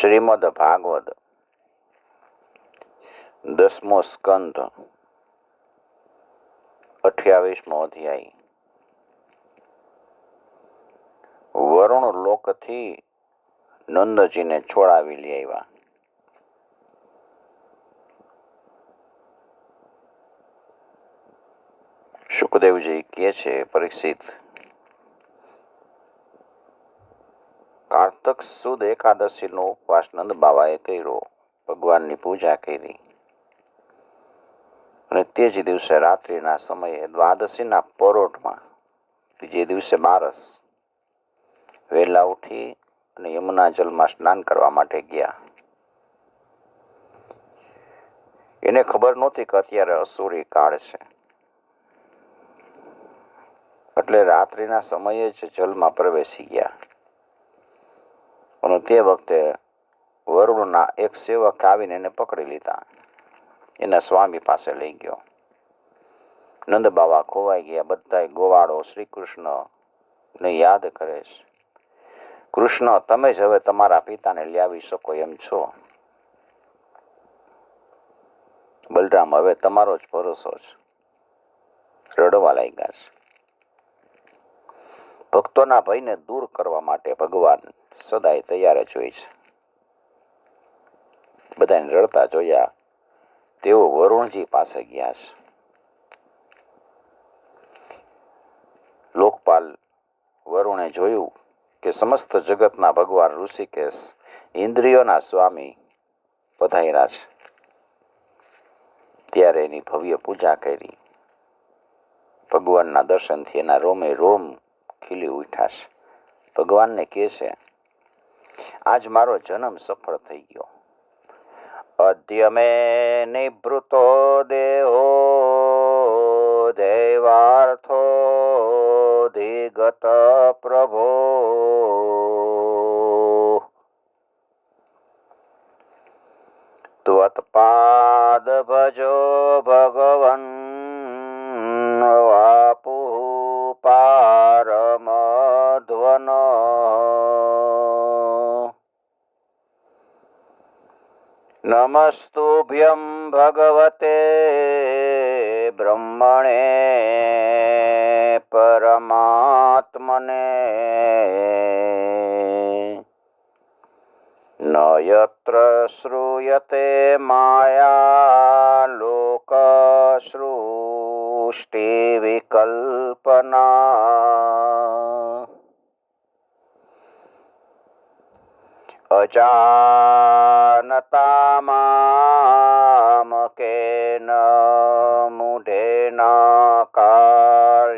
શ્રીમદ ભાગવત દસમો સ્કંદ, અઠ્યાવીસમો અધ્યાય. વરુણ લોકથી નંદજીને છોડાવી લઈ આવ્યા. સુખદેવજી કહે છે, પરીક્ષિત કાર્તક સુદ એકાદશીનો ઉપવાસ બાવાએ કર્યો. ભગવાનની પૂજા કરી. અને તે જ દિવસે રાત્રિના સમયે દ્વાદશીના પરોઢમાં બીજે દિવસે બારસ, વહેલા ઉઠી અને યમુના જલમાં સ્નાન કરવા માટે ગયા. એને ખબર નહોતી કે અત્યારે અસુરી કાળ છે. એટલે રાત્રિના સમયે જ જલમાં પ્રવેશી ગયા. અને તે વખતે વરુણના એક સેવક આવીને એને પકડી લીધા. એના સ્વામી પાસે લઈ ગયો. નંદ બાબા ખોવાઈ ગયા. બધા ગોવાળો શ્રી કૃષ્ણ ને યાદ કરે છે. કૃષ્ણ, તમે જ હવે તમારા પિતાને લાવી શકો એમ છો. બલરામ, હવે તમારો જ ભરોસો છે. રડવા લાગ્યા છે. ભક્તોના ભયને દૂર કરવા માટે ભગવાન સદાય તૈયાર જ હોય છે. બધાને રડતા જોયા તેઓ વરુણજી પાસે ગયા છે. લોકપાલ વરુણે જોયું કે સમસ્ત જગતના ભગવાન ઋષિકેશ ઇન્દ્રિયોના સ્વામી પધાર્યા છે. ત્યારે એની ભવ્ય પૂજા કરી. ભગવાનના દર્શનથી એના રોમે રોમ ખીલી ઉઠ્યા છે. ભગવાનને કહે છે આજ મારો જન્મ સફળ થઈ ગયો. અદ્ય મે નિવૃતો દેહો, દેવાર્થો, દિગત પ્રભો. ત્વત્પાદ ભજો ભગવન નમસ્તુભ્યં ભગવતે બ્રહ્મણે પરમાત્મને નયત્ર યત્ર શ્રૂયતે માયા લોકસૃષ્ટિ વિકલ્પના અજાનતા મામકેન મૂઢેન કાર્યવેદિના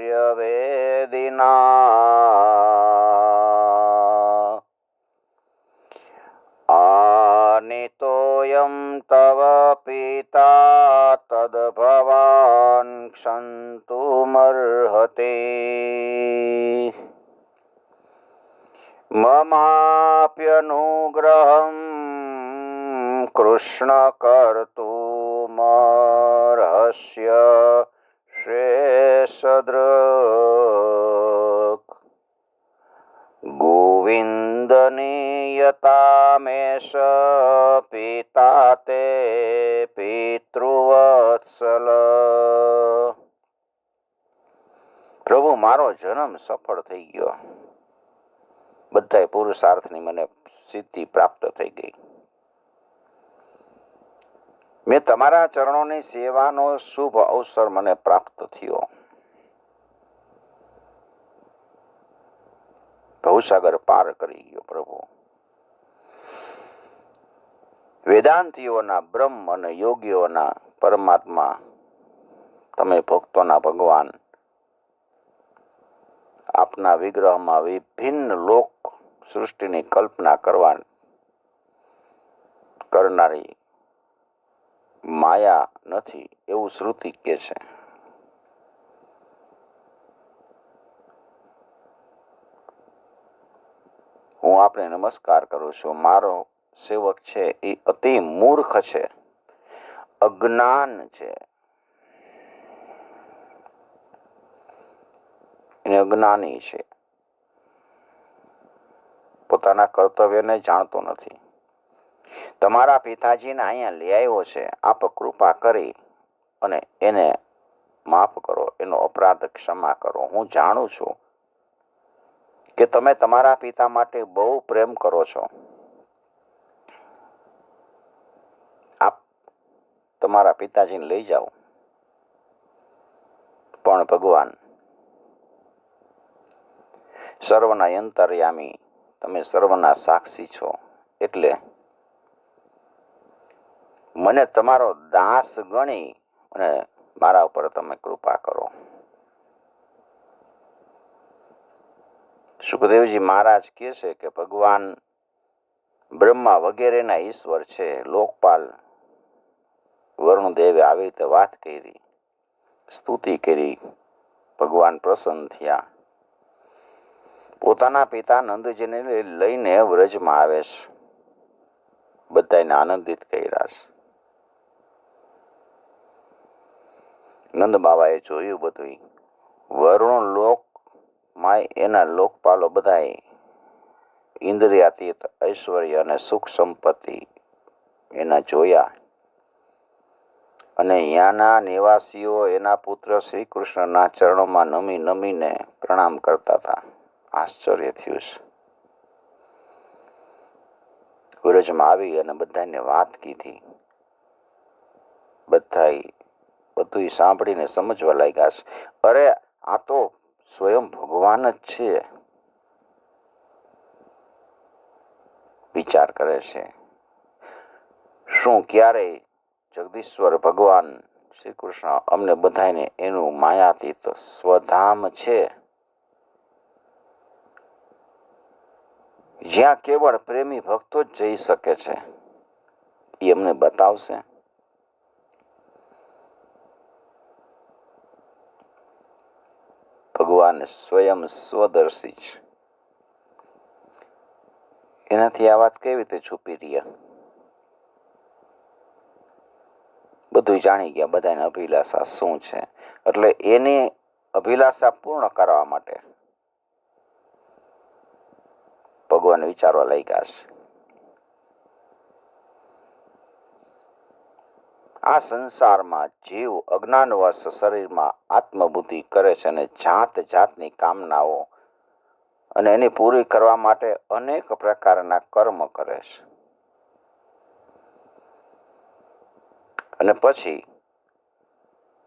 આનિતોયમ તવ પિતા ક્ષંતુ મર્હતે મમાપ્યનુગ્રહમ કૃષ્ણ કર્તુમર્હસ્ય શ્રેષદ્રક ગોવિંદનીયતામેશ પિતા તે પિતૃવત્સલ પ્રભુ, મારો જન્મ સફળ થઈ ગયો. બધાય પુરુષાર્થની મને સિદ્ધિ પ્રાપ્ત થઈ ગઈ. મેં તમારા ચરણોની સેવાનો શુભ અવસર મને પ્રાપ્ત થયો. ભવસાગર પાર કરી ગયો પ્રભુ. વેદાંતિઓના બ્રહ્મ અને યોગીઓના પરમાત્મા, તમે ભક્તોના ભગવાન, આપના વિગ્રહમાં વિભિન્ન લોક સૃષ્ટિની કલ્પના કરવા કરનારી માયા નથી એવું શ્રુતિ કે છે. હું આપણે નમસ્કાર કરું છું. મારો સેવક છે એ અતિ મૂર્ખ છે. અજ્ઞાન છે. એને અજ્ઞાની છે. પોતાના કર્તવ્યને જાણતો નથી. તમારા પિતાજીને અહીંયા લઈ આવ્યો છે. આપ કૃપા કરી અને એને માફ કરો, એનો અપરાધ ક્ષમા કરો. હું જાણું છું કે તમે તમારા પિતા માટે બહુ પ્રેમ કરો છો. આપ તમારા પિતાજીને લઈ જાઓ. પણ ભગવાન, સર્વના અંતર્યામી, તમે સર્વના સાક્ષી છો. એટલે મને તમારો દાસ ગણી અને મારા ઉપર તમે કૃપા કરો. સુખદેવજી મહારાજ કહે છે કે ભગવાન બ્રહ્મા વગેરેના ઈશ્વર છે. લોકપાલ વરુણદેવે આવી રીતે વાત કરી, સ્તુતિ કરી, ભગવાન પ્રસન્ન થયા. પોતાના પિતા નંદજીને લઈને વ્રજમાં આવે છે. બધાને આનંદિત કર્યા છે. નંદ બાબાએ જોયું બધું વરુણ લોક માય એના લોકપાલો બધાએ ઇન્દ્રિયાતીત, ઐશ્વર્ય અને સુખ સંપત્તિ એના જોયા. અને અહીંયાના નિવાસીઓ એના પુત્ર શ્રી કૃષ્ણના ચરણોમાં નમી નમીને પ્રણામ કરતા હતા આશ્ચર્ય થયું છે. વ્રજમાં આવી અને બધાને વાત કીધી. બધા બધું સાંભળીને સમજવા લાગ્યા છે. અરે, આ તો સ્વયં ભગવાન જ છે. વિચાર કરે છે. શું ક્યારેય જગદીશ્વર ભગવાન શ્રી કૃષ્ણ અમને બધાને એનું માયાતીત સ્વધામ છે. જ્યાં કેવળ પ્રેમી ભક્તો જ જઈ શકે છે. એ અમને બતાવશે. ભગવાન સ્વયં સ્વદર્શી છે. એનાથી આ વાત કેવી રીતે છુપી રહ્યા? બધું જાણી ગયા બધાની અભિલાષા શું છે? એટલે એની અભિલાષા પૂર્ણ કરવા માટે ભગવાન વિચારવા લઈ ગયા છે. આ સંસારમાં જીવ અજ્ઞાનવશ શરીરમાં આત્મબુદ્ધિ કરે છે અને જાત જાતની કામનાઓ અને એની પૂરી કરવા માટે અનેક પ્રકારના કર્મ કરે છે. અને પછી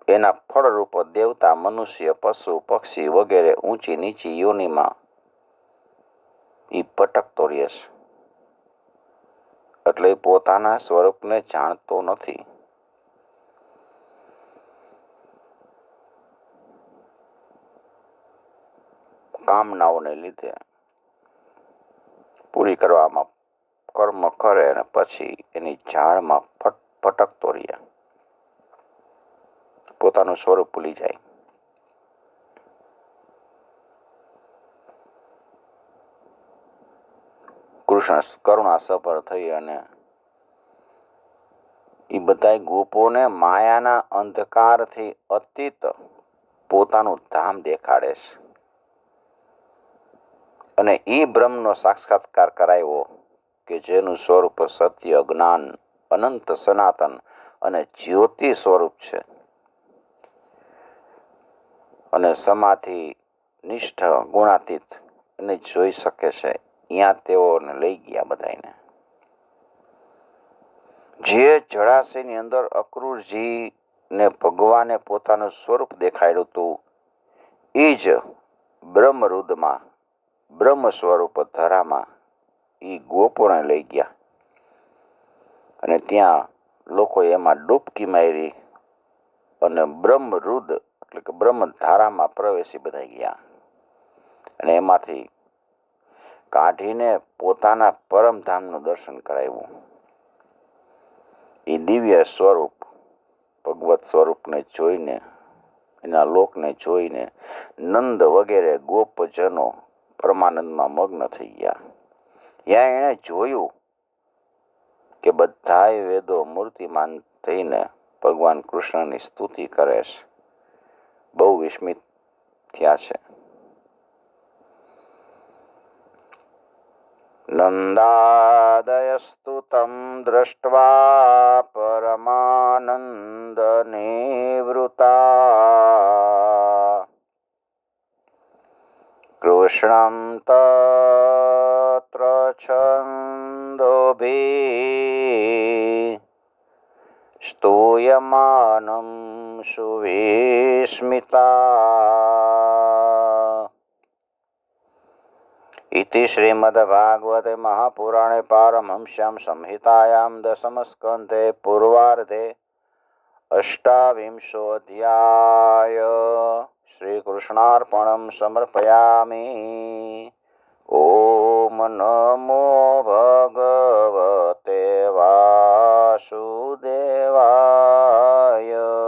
એના ફળરૂપ દેવતા, મનુષ્ય, પશુ, પક્ષી વગેરે ઊંચી નીચી યોનિમાં એ ભટકતો રહે છે. એટલે પોતાના સ્વરૂપને જાણતો નથી. કામનાઓને લીધે પૂરી કરવામાં કર્મ કરે અને પછી એની ઝાડમાં ફટ ભટકતો રહે. પોતાનું સ્વરૂપ ભૂલી જાય. કૃષ્ણ કરુણા સફળ થઈ અને એ બધા ગોપોને માયાના અંધકારથી અતીત પોતાનું ધામ દેખાડે છે. અને એ બ્રહ્મનો સાક્ષાત્કાર કરાયો કે જેનું સ્વરૂપ સત્ય, જ્ઞાન, અનંત સનાતન અને જ્યોતિ સ્વરૂપ છે. અને સમાધિ નિષ્ઠ, ગુણાતીત એને જોઈ શકે છે. ત્યાં તેઓને લઈ ગયા બધાને જે જળાશયની અંદર અક્રૂરજી ને ભગવાને પોતાનું સ્વરૂપ દેખાડ્યું હતું એ જ બ્રહ્મરુદમાં બ્રહ્મ સ્વરૂપ ધરામાં એ ગોપોને લઈ ગયા. અને ત્યાં લોકો એમાં ડૂબકી મારી અને બ્રહ્મરુદ એટલે કે બ્રહ્મ ધારામાં પ્રવેશી બધા ગયા. અને એમાંથી કાઢીને પોતાના પરમધામનું દર્શન કરાવ્યું. એ દિવ્ય સ્વરૂપ, ભગવત સ્વરૂપને જોઈને, એના લોકને જોઈને નંદ વગેરે ગોપજનો પરમાનંદમાં મગ્ન થઈ ગયા. ત્યાં એણે જોયું કે બધા વેદો મૂર્તિમાન થઈને ભગવાન કૃષ્ણની સ્તુતિ કરે છે. બહુ વિસ્મિત થયા છે. નંદાદય સ્તુતમ દ્રષ્ટવા પરમાનંદને कृष्णं तत्र छन्दोभिः स्तूयमानं सुविस्मिता इति श्रीमद्भागवते महापुराणे पारमहंस्यां संहितायां दशमस्कन्धे पूर्वार्धे अष्टाविंशोऽध्याय શ્રીકૃષ્ણાર્પણમ સમર્પયામી ઓમ નમો ભગવતે વાસુદેવાય